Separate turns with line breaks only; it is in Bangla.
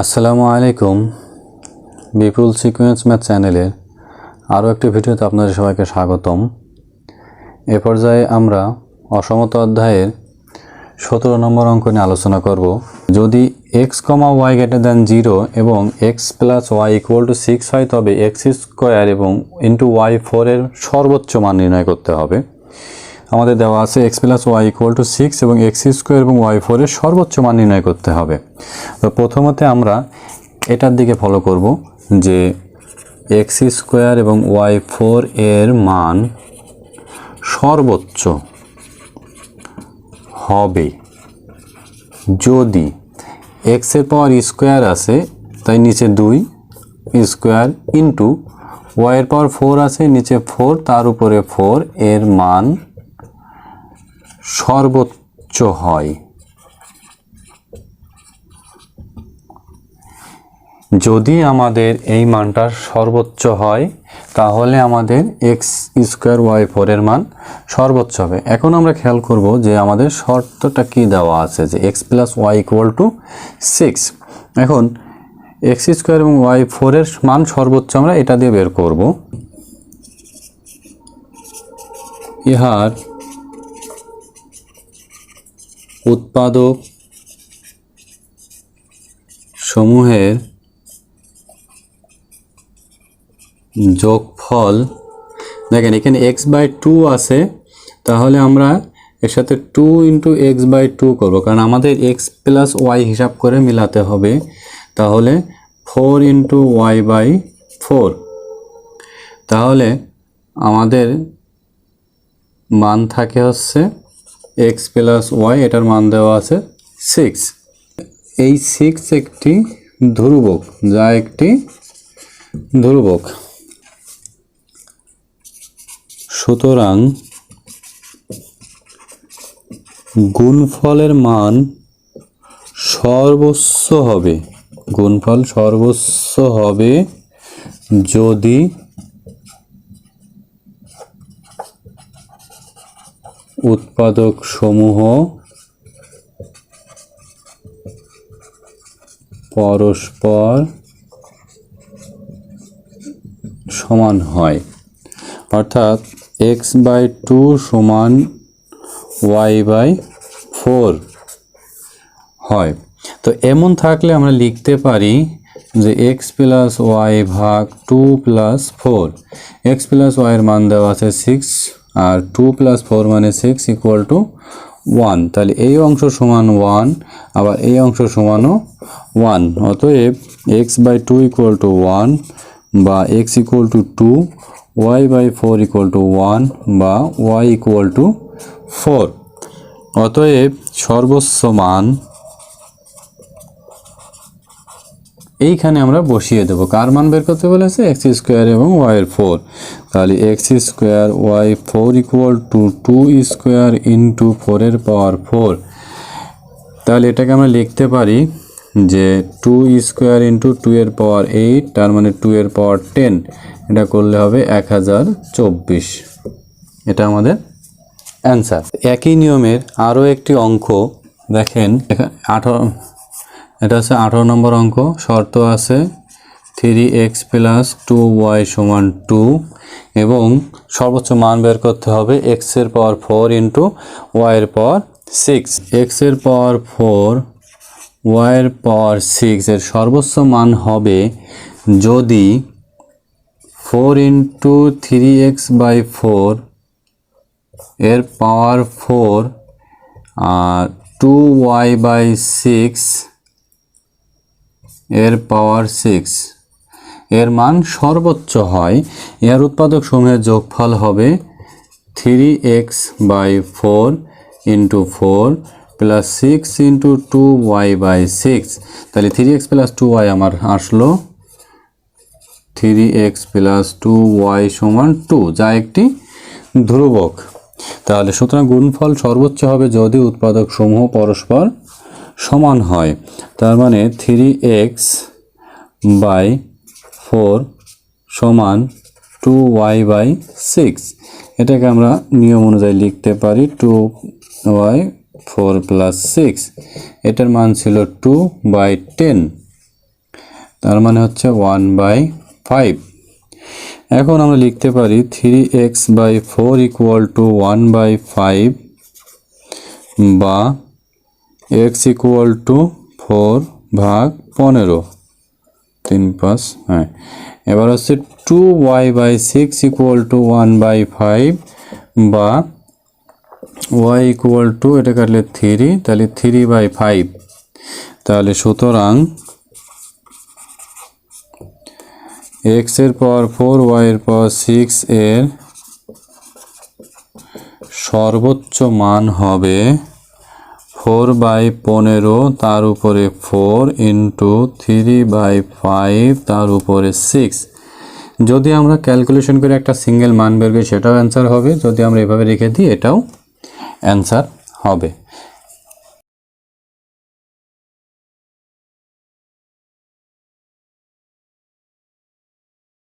আসসালামু আলাইকুম। বিপুল সিকোয়েন্স ম্যাথ চ্যানেলের আরও একটি ভিডিওতে আপনাদের সবাইকে স্বাগতম। এ পর্যায়ে আমরা অসমত অধ্যায়ের সতেরো নম্বর অঙ্ক নিয়ে আলোচনা করব। যদি x comma y greater than zero এবং x plus y equal to six হয়, তবে এক্স স্কোয়ার এবং ইন্টু ওয়াই ফোরের সর্বোচ্চ মান নির্ণয় করতে হবে। আমাদের দেওয়া আছে x plus y equal to six এবং এক্স স্কোয়ার এবং ওয়াই ফোরের সর্বোচ্চ মান নির্ণয় করতে হবে। তো প্রথমতে আমরা এটার দিকে ফলো করব যে এক্স স্কোয়ার এবং ওয়াই ফোর এর মান সর্বোচ্চ হবে। যদি এক্সের পাওয়ার স্কোয়ার আছে, তাই নিচে দুই স্কোয়ার ইন্টু ওয়াইয়ের পাওয়ার ফোর আছে, নিচে ফোর তার উপরে ফোর এর মান সর্বোচ্চ হয়। যদি আমাদের এই মানটা সর্বোচ্চ হয়, তাহলে আমাদের এক্স স্কোয়ার ওয়াই ফোরের মান সর্বোচ্চ হবে। এখন আমরা খেয়াল করব যে আমাদের শর্তটা কি দেওয়া আছে, যে x plus y equal to six এখন এক্স স্কোয়ার এবং ওয়াই ফোরের মান সর্বোচ্চ আমরা এটা দিয়ে বের করব। ইহার উৎপাদক সমূহের যোগফল। দেখেন, এখানে এক্স বাই টু আছে। তাহলে আমরা এর সাথে two into x by two করব। কারণ আমাদের এক্স প্লাস ওয়াই হিসাব করে মিলাতে হবে। তাহলে four into y by four তাহলে আমাদের মান থাকে হচ্ছে এক্স প্লাস ওয়াই এটার মান দেওয়া আছে সিক্স এই সিক্স একটি ধ্রুবক, যা একটি ধ্রুবক। সুতরাং গুণফলের মান সর্বোচ্চ হবে। গুণফল সর্বোচ্চ হবে যদি উৎপাদক সমূহ পরস্পর সমান হয়। অর্থাৎ এক্স বাই টু সমান ওয়াই বাই ফোর হয়। তো এমন থাকলে আমরা লিখতে পারি যে এক্স প্লাস ওয়াই ভাগ two plus four x plus ওয়াইয়ের মান দেওয়া আছে সিক্স আর টু প্লাস ফোর মানে সিক্স ইকুয়াল টু ওয়ান তাহলে এই অংশ সমান ওয়ান আবার এই অংশ সমানও ওয়ান অতএব x by two equal to one বা x equal to two y by four equal to one বা ওয়াই ইকুয়াল টু ফোর অতএব সর্বোচ্চ মান এইখানে আমরা বসিয়ে দেবো। কার মান বের করতে বলেছে? এক্স স্কোয়ার এবং ওয়াইয়ের ফোর। তাহলে x square, y four equal to two square into ফোরের পাওয়ার ফোর তাহলে এটাকে আমরা লিখতে পারি যে টু স্কোয়ার ইন্টু টু এর পাওয়ার এইট তার মানে টু এর পাওয়ার টেন এটা করলে হবে এক হাজার চব্বিশ। এটা আমাদের অ্যান্সার একই নিয়মের আরও একটি অঙ্ক, দেখেন, আঠারো এটা হচ্ছে আঠারো নম্বর অঙ্ক, শর্ত আছে three x plus two y সমান টু এবং সর্বোচ্চ মান বের করতে হবে এক্সের পাওয়ার ফোর ইন্টু ওয়াইয়ের পাওয়ার সিক্স এক্সের পাওয়ার ফোর ওয়াইয়ের পাওয়ার সিক্স এর সর্বোচ্চ মান হবে যদি four into three x by four এর পাওয়ার ফোর আর টু ওয়াই বাই সিক্স এর পাওয়ার সিক্স এর মান সর্বোচ্চ হয়। এর উৎপাদক সমূহের যোগফল হবে three x by four into four plus six into two y by six তাহলে three x plus two y আমার আসলো three x plus two y সমান টু যা একটি ধ্রুবক। তাহলে সুতরাং গুণফল সর্বোচ্চ হবে যদি উৎপাদক সমূহ পরস্পর সমান হয়। তার মানে থ্রি এক্স বাই ফোর সমান টু ওয়াই বাই সিক্স এটাকে আমরা নিয়ম অনুযায়ী লিখতে পারি two y four plus six এটার মান ছিল টু বাই টেন তার মানে হচ্ছে ওয়ান বাই ফাইভ এখন আমরা লিখতে পারি three x by four equal to one by five বা এক্স ইকুয়াল টু ফোর ভাগ পনেরো। তিন পাঁচ হ্যাঁ। এবার হচ্ছে two y by six equal to one by five বা ওয়াই ইকুয়াল টু এটা কাটলে থ্রি তাহলে থ্রি বাই ফাইভ তাহলে সুতরাং এক্সের পাওয়ার ফোর ওয়াই এর পাওয়ার সিক্স এর সর্বোচ্চ মান হবে ফোর বাই পনেরো তার উপরে four into three by five তার উপরে সিক্স। যদি আমরা ক্যালকুলেশন করে একটা সিঙ্গেল মান বের করি, সেটাও অ্যান্সার হবে। যদি আমরা এভাবে রেখে দিই, এটাও অ্যান্সার হবে।